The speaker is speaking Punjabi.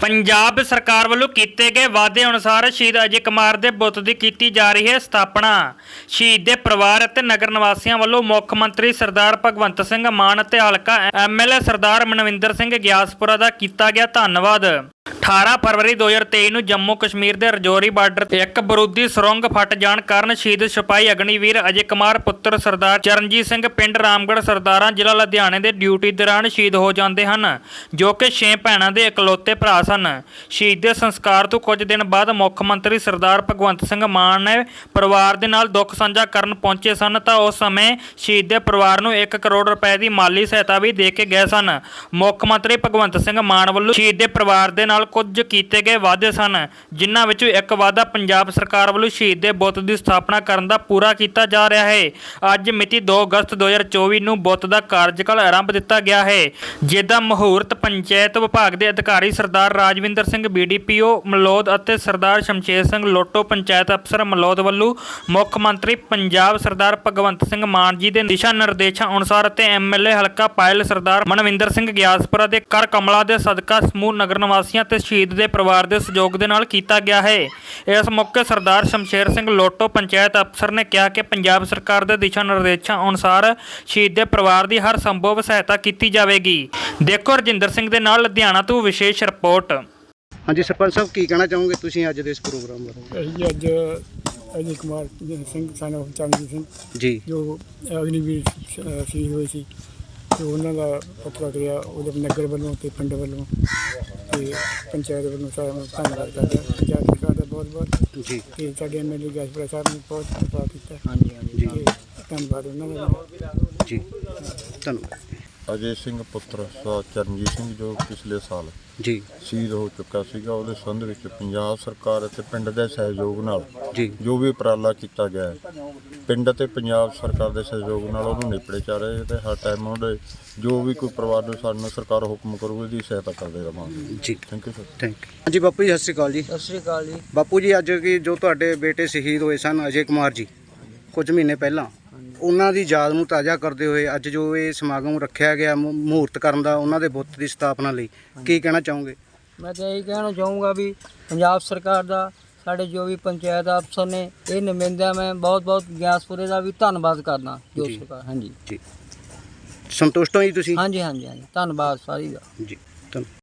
ਪੰਜਾਬ ਸਰਕਾਰ ਵੱਲੋਂ ਕੀਤੇ ਗਏ ਵਾਅਦੇ ਅਨੁਸਾਰ ਸ਼ਹੀਦ ਅਜੇ ਕੁਮਾਰ ਦੇ ਬੁੱਤ ਦੀ ਕੀਤੀ ਜਾ ਰਹੀ ਹੈ ਸਥਾਪਨਾ। ਸ਼ਹੀਦ ਦੇ ਪਰਿਵਾਰ ਅਤੇ ਨਗਰ ਨਿਵਾਸੀਆਂ ਵੱਲੋਂ ਮੁੱਖ ਮੰਤਰੀ ਸਰਦਾਰ ਭਗਵੰਤ ਸਿੰਘ ਮਾਨ ਅਤੇ ਹਲਕਾ ਐਮਐਲਏ ਸਰਦਾਰ ਮਨਵਿੰਦਰ ਸਿੰਘ ਗਿਆਸਪੁਰਾ ਦਾ ਕੀਤਾ ਗਿਆ ਧੰਨਵਾਦ। 18 ਫਰਵਰੀ 2023 ਨੂੰ ਜੰਮੂ ਕਸ਼ਮੀਰ ਦੇ ਰਜੌਰੀ ਬਾਰਡਰ ਤੇ ਇੱਕ ਬਰੂਦੀ ਸੁਰੰਗ ਫਟ ਜਾਣ ਕਾਰਨ ਸ਼ਹੀਦ ਸਿਪਾਹੀ ਅਗਨੀਵੀਰ, ਅਜੇ ਕੁਮਾਰ ਪੁੱਤਰ ਸਰਦਾਰ ਚਰਨਜੀਤ ਸਿੰਘ, ਪਿੰਡ ਰਾਮਗੜ੍ਹ ਸਰਦਾਰਾਂ, ਜ਼ਿਲ੍ਹਾ ਲੁਧਿਆਣੇ ਦੇ ਡਿਊਟੀ ਦੌਰਾਨ ਸ਼ਹੀਦ ਹੋ ਜਾਂਦੇ ਹਨ, ਜੋ ਕਿ ਛੇ ਭੈਣਾਂ ਦੇ ਇਕਲੌਤੇ ਭਰਾ ਸਨ। ਸ਼ਹੀਦ ਦੇ ਸੰਸਕਾਰ ਤੋਂ ਕੁਝ ਦਿਨ ਬਾਅਦ ਮੁੱਖ ਮੰਤਰੀ ਸਰਦਾਰ ਭਗਵੰਤ ਸਿੰਘ ਮਾਨ ਨੇ ਪਰਿਵਾਰ ਦੇ ਨਾਲ ਦੁੱਖ ਸਾਂਝਾ ਕਰਨ ਪਹੁੰਚੇ ਸਨ, ਤਾਂ ਉਸ ਸਮੇਂ ਸ਼ਹੀਦ ਦੇ ਪਰਿਵਾਰ ਨੂੰ 1 ਕਰੋੜ ਰੁਪਏ ਦੀ ਮਾਲੀ ਸਹਾਇਤਾ ਵੀ ਦੇ ਕੇ ਗਏ ਸਨ। ਮੁੱਖ ਮੰਤਰੀ ਭਗਵੰਤ ਸਿੰਘ ਮਾਨ ਵੱਲੋਂ ਸ਼ਹੀਦ ਦੇ ਪਰਿਵਾਰ ਦੇ ਨਾਲ ਕੁਝ ਕੀਤੇ ਗਏ ਵਾਅਦੇ ਸਨ, ਜਿਨ੍ਹਾਂ ਵਿੱਚੋਂ ਇੱਕ ਵਾਅਦਾ ਪੰਜਾਬ ਸਰਕਾਰ ਵੱਲੋਂ ਸ਼ਹੀਦ ਦੇ ਬੁੱਤ ਦੀ ਸਥਾਪਨਾ ਕਰਨ ਦਾ ਪੂਰਾ ਕੀਤਾ ਜਾ ਰਿਹਾ ਹੈ। ਅੱਜ ਮਿਤੀ 2 ਅਗਸਤ 2024 ਨੂੰ ਬੁੱਤ ਦਾ ਕਾਰਜਕਾਲ ਆਰੰਭ ਦਿੱਤਾ ਗਿਆ ਹੈ, ਜਿਹਦਾ ਮਹੂਰਤ ਪੰਚਾਇਤ ਵਿਭਾਗ ਦੇ ਅਧਿਕਾਰੀ ਸਰਦਾਰ ਰਾਜਵਿੰਦਰ ਸਿੰਘ ਬੀਡੀਪੀਓ ਮਲੌਦ ਅਤੇ ਸਰਦਾਰ ਸ਼ਮਸ਼ੇਰ ਸਿੰਘ ਲੋਟੋ ਪੰਚਾਇਤ ਅਫਸਰ ਮਲੌਦ ਵੱਲੋਂ ਮੁੱਖ ਮੰਤਰੀ ਪੰਜਾਬ ਸਰਦਾਰ ਭਗਵੰਤ ਸਿੰਘ ਮਾਨ ਜੀ ਦੇ ਦਿਸ਼ਾ ਨਿਰਦੇਸ਼ਾਂ ਅਨੁਸਾਰ ਅਤੇ ਐਮਐਲਏ ਹਲਕਾ ਪਾਇਲ ਸਰਦਾਰ ਮਨਵਿੰਦਰ ਸਿੰਘ ਗਿਆਸਪੁਰਾ ਦੇ ਕਰ ਕਮਲਾ ਦੇ ਸਦਕਾ ਸਮੂਹ ਨਗਰ ਨਿਵਾਸੀਆਂ ਤੇ ਸ਼ਹੀਦ ਦੇ ਪਰਿਵਾਰ ਦੇ ਸਹਿਯੋਗ ਦੇ ਨਾਲ ਕੀਤਾ ਗਿਆ ਹੈ। ਇਸ ਮੌਕੇ ਸਰਦਾਰ ਸ਼ਮਸ਼ੇਰ ਸਿੰਘ ਲੋਟੋ ਪੰਚਾਇਤ ਅਫਸਰ ਨੇ ਕਿਹਾ ਕਿ ਪੰਜਾਬ ਸਰਕਾਰ ਦੇ ਦਿਸ਼ਾ ਨਿਰਦੇਸ਼ਾਂ ਅਨੁਸਾਰ ਸ਼ਹੀਦ ਦੇ ਪਰਿਵਾਰ ਦੀ ਹਰ ਸੰਭਵ ਸਹਾਇਤਾ ਕੀਤੀ ਜਾਵੇਗੀ। ਦੇਖੋ ਰਜਿੰਦਰ ਸਿੰਘ ਦੇ ਨਾਲ ਲੁਧਿਆਣਾ ਤੋਂ ਵਿਸ਼ੇਸ਼ ਰਿਪੋਰਟ। ਹਾਂਜੀ ਸਰਪੰਚ ਸਾਹਿਬ ਕੀ ਕਹਿਣਾ ਚਾਹੋਗੇ ਤੁਸੀਂ ਅੱਜ ਦੇ ਇਸ ਪ੍ਰੋਗਰਾਮ ਬਾਰੇ? ਅਸੀਂ ਅੱਜ ਅਜੇ ਕੁਮਾਰ ਸਿੰਘ ਸਾਨੂੰ ਚੰਗੀ ਸਿੰਘ ਜੀ। ਜੋ ਅਗਨੀਵੀਰ ਸ਼- ਸ਼ਹੀਦ ਹੋਏ ਸੀ। ਤੇ ਉਹਨਾਂ ਦਾ ਪਤਰਾ ਕਰਿਆ ਉਹਦੇ ਨਗਰ ਵੱਲੋਂ ਤੇ ਪਿੰਡ ਵੱਲੋਂ ਤੇ ਪੰਚਾਇਤ ਵੱਲੋਂ ਸਾਰਿਆਂ ਨੂੰ ਧੰਨਵਾਦ ਕਰਦੇ। ਪੰਚਾਇਤ ਸਰਕਾਰ ਦਾ ਬਹੁਤ ਬਹੁਤ ਜੀ। ਤੇ ਸਾਡੇ ਐਮਐਲਏ ਗੈਸਪੁਰਾ ਸਾਹਿਬ ਨੇ ਬਹੁਤ ਸਪੋਰਟ ਕੀਤਾ। ਹਾਂਜੀ ਹਾਂਜੀ। ਧੰਨਵਾਦ ਉਹਨਾਂ ਦਾ। ਜੀ। ਧੰਨਵਾਦ। ਅਜੇ ਸਿੰਘ ਪੁੱਤਰ ਸਾ ਚਰਨਜੀਤ ਸਿੰਘ ਜੋ ਪਿਛਲੇ ਸਾਲ ਜੀ। ਸ਼ਹੀਦ ਹੋ ਚੁੱਕਾ ਸੀਗਾ ਉਹਦੇ ਸੰਬੰਧ ਵਿੱਚ ਪੰਜਾਬ ਸਰਕਾਰ ਅਤੇ ਪਿੰਡ ਦੇ ਸਹਿਯੋਗ ਨਾਲ ਜੀ। ਜੋ ਵੀ ਉਪਰਾਲਾ ਕੀਤਾ ਗਿਆ ਹੈ ਪਿੰਡ ਅਤੇ ਪੰਜਾਬ ਸਰਕਾਰ ਦੇ ਸਹਿਯੋਗ ਨਾਲ ਉਹਨੂੰ ਨਿਪੜੇ ਚਾ ਰਹੇ ਤੇ ਹਰ ਟਾਈਮ ਉਹਦੇ ਜੋ ਵੀ ਕੋਈ ਪਰਿਵਾਰ ਨੂੰ ਸਾਨੂੰ ਸਰਕਾਰ ਹੁਕਮ ਕਰੂਗੀ ਉਹਦੀ ਸਹਾਇਤਾ ਕਰਦੇ ਰਵਾਂਗੇ। ਜੀ। Thank you sir thank you ਹਾਂਜੀ ਬਾਪੂ ਜੀ ਸਤਿ ਸ਼੍ਰੀ ਅਕਾਲ ਜੀ। ਸਤਿ ਸ਼੍ਰੀ ਅਕਾਲ ਜੀ। ਬਾਪੂ ਜੀ ਅੱਜ ਕੀ ਜੋ ਤੁਹਾਡੇ ਬੇਟੇ ਸ਼ਹੀਦ ਹੋਏ ਸਨ ਅਜੇ ਕੁਮਾਰ ਜੀ ਕੁਝ ਮਹੀਨੇ ਪਹਿਲਾਂ ਉਹਨਾਂ ਦੀ ਯਾਦ ਨੂੰ ਤਾਜ਼ਾ ਕਰਦੇ ਹੋਏ ਅੱਜ ਜੋ ਇਹ ਸਮਾਗਮ ਰੱਖਿਆ ਗਿਆ ਮੁ- ਮਹੂਰਤ ਕਰਨ ਦਾ ਉਹਨਾਂ ਦੇ ਬੁੱਤ ਦੀ ਸਥਾਪਨਾ ਲਈ ਕੀ ਕਹਿਣਾ ਚਾਹੋਗੇ? ਮੈਂ ਤਾਂ ਇਹ ਕਹਿਣਾ ਚਾਹੂੰਗਾ ਵੀ ਪੰਜਾਬ ਸਰਕਾਰ ਦਾ ਸਾਡੇ ਜੋ ਵੀ ਪੰਚਾਇਤ ਅਫਸਰ ਨੇ ਇਹ ਨੁਮਾਇੰਦਿਆਂ ਮੈਂ ਬਹੁਤ ਬਹੁਤ ਗਿਆਸਪੁਰੇ ਦਾ ਵੀ ਧੰਨਵਾਦ ਕਰਦਾ ਜੋ ਜੀ। ਸਰਕਾਰ ਹਾਂਜੀ। ਜੀ। ਸੰਤੁਸ਼ਟ ਹੋ ਜੀ ਤੁਸੀਂ? ਹਾਂਜੀ ਹਾਂਜੀ ਹਾਂਜੀ ਧੰਨਵਾਦ ਸਾਰੀ ਦਾ। ਜੀ ਧੰਨ